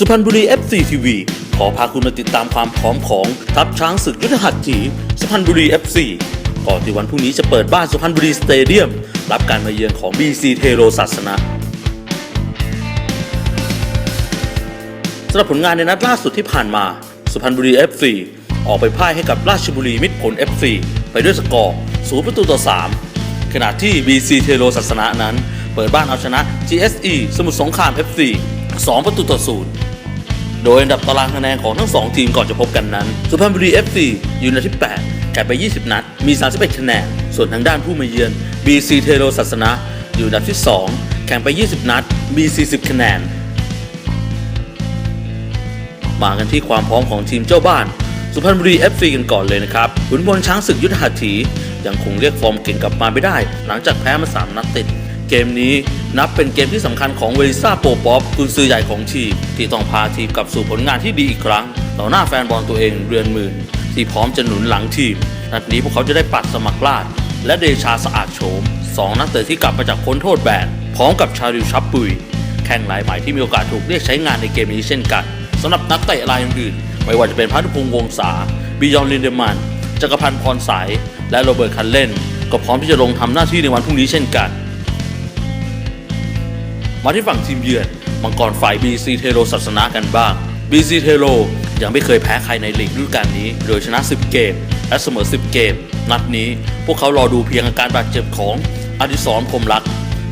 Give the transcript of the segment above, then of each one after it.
สุพรรณบุรี FC TV ขอพาคุณมาติดตามความพร้อมของทัพช้างศึกยุทธหัตถีสุพรรณบุรี FC ก่อนที่วันพรุ่งนี้จะเปิดบ้านสุพรรณบุรีสเตเดียม รับการมาเยือนของ BC เทโรศาสนะสำหรับผลงานในนัดล่าสุดที่ผ่านมา สุพรรณบุรี FC ออกไปพ่ายให้กับราชบุรีมิตรผล FC ไปด้วยสกอร์0ประตูต่อ 3 ขณะที่ BC เทโรศาสนะนั้น เปิดบ้านเอาชนะ GSE สมุทรสงคราม FC 2 ประตูต่อ 0 โดยอันดับตารางคะแนนของทั้ง 2 ทีมก่อนจะพบกันนั้น สุพรรณบุรี FC อยู่ในที่ 8แข่งไป 20 นัด มี 31 คะแนน ส่วนทางด้านผู้มาเยือน BC เทโรศาสนะ อยู่อันดับที่ 2 แข่งไป 20 นัด มี 40 คะแนน มากันที่ความพร้อมของทีมเจ้าบ้าน สุพรรณบุรี FC กันก่อนเลยนะครับขุนพลช้างศึกยุทธหัตถียังคงเรียกฟอร์มเก่งกลับมาไม่ได้ หลังจากแพ้มา 3 นัดติด เกมนี้ นับเป็นเกมที่สำคัญของเวลิซ่าโปป๊อปกุนซือใหญ่ของทีม ที่ต้องพาทีมกลับสู่ผลงานที่ดีอีกครั้ง ต่อหน้าแฟนบอลตัวเองเรือนหมื่น ที่พร้อมจะหนุนหลังทีม นัดนี้พวกเขาจะได้ปัดสมัครลาด และเดชาสะอาดโฉมสองนักเตะที่กลับมาจากพ้นโทษแบนพร้อมกับชาริวชับปุย แข่งรายหม่ที่มีโอกาสถูกเรียกใช้งานในเกมนี้เช่นกันสำหรับนักเตะรายอื่นไม่ว่าจะเป็นพัทุพงษ์วงศาบิยอนลินเดมันจักรพันธ์พรสาย และโรเบิร์ตคันเล่น ก็พร้อมที่จะลงทำหน้าที่ในวันพรุ่งนี้เช่นกัน มาที่ฝั่งทีมเยือน มังกรฝ่าย BC เทโรศาสนากันบ้าง BC เทโรยังไม่เคยแพ้ใครในลีกฤดูกาลนี้ โดยชนะ 10 เกม และเสมอ 10 เกม นัดนี้พวกเขารอดูเพียงอาการบาดเจ็บของอดิศรพรมรัก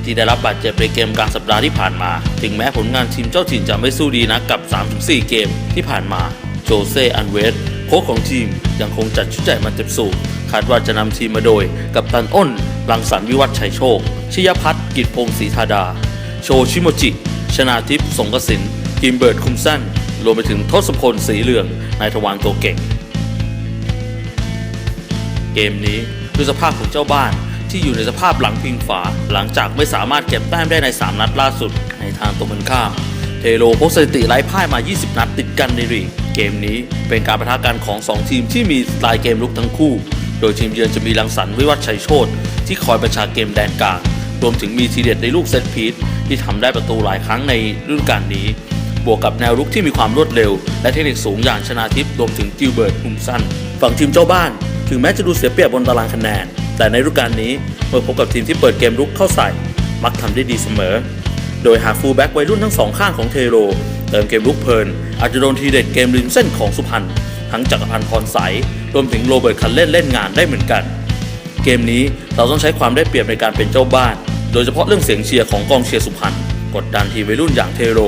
ที่ได้รับบาดเจ็บในเกมกลางสัปดาห์ที่ผ่านมา ถึงแม้ผลงานทีมเจ้าถิ่นจะไม่สู้ดีนะกับ 3-4 เกมที่ผ่านมา โจเซอันเวสโค้ชของทีมยังคงจัดชุดใหญ่มาเต็มสูบคาดว่าจะนำทีมมาโดย กับตันอ้นรังสรรวิวัฒชัยโชค ชยพัฒน์กิจพงศ์ศรีธาดา โชชิโมจิ ชนาทิพย์สงกสินกิมเบิร์ดคุมสั้นรวมไปถึงทศพลสีเหลืองนายทวารตัวเก่ง เกมนี้ด้วยสภาพของเจ้าบ้านที่อยู่ในสภาพหลังพิงฝา หลังจากไม่สามารถเก็บแต้มได้ใน 3 นัดล่าสุด ในทางตรงกันข้าม เทโลพสถิติไร้พ่ายมา 20 นัดติดกันในลีกเกมนี้เป็นการประทะกันของ 2 ทีมที่มีสไตล์เกมลุกทั้งคู่ โดยทีมเยือนจะมีรังสรรค์วิวัฒชัยโชตที่คอยประชาเกมแดนกลางรวมถึงมีทีเด็ดในลูกเซตพีท ที่ทำได้ประตูหลายครั้งในฤดูกาลนี้ บวกกับแนวรุกที่มีความรวดเร็ว และเทคนิคสูงอย่างชนาทิพย์รวมถึงกิลเบิร์ตฮุมสันฝั่งทีมเจ้าบ้าน ถึงแม้จะดูเสียเปรียบบนตารางคะแนน แต่ในฤดูกาลนี้เมื่อพบกับทีมที่เปิดเกมรุกเข้าใส่ มักทำได้ดีเสมอ โดยหากฟูลแบ็กวัยรุ่นทั้งสองข้างของเทโรเติมเกมลุกเพลิน อาจจะโดนทีเด็ดเกมริมเส้นของสุพรรณทั้งจักรพันธ์พรใสรวมถึงโรเบิร์ตคันเล่นเล่นงานได้เหมือนกัน เกมนี้เราต้องใช้ความได้เปรียบในการเป็นเจ้าบ้าน โดยเฉพาะเรื่องเสียงเชียร์ของกองเชียร์สุพรรณกดดันทีมวัยรุ่นอย่างเทโร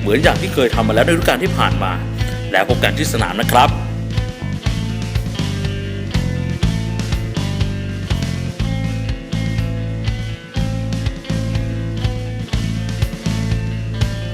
เหมือนอย่างที่เคยทำมาแล้วในฤดูกาลที่ผ่านมา แล้วพบกันที่สนามนะครับ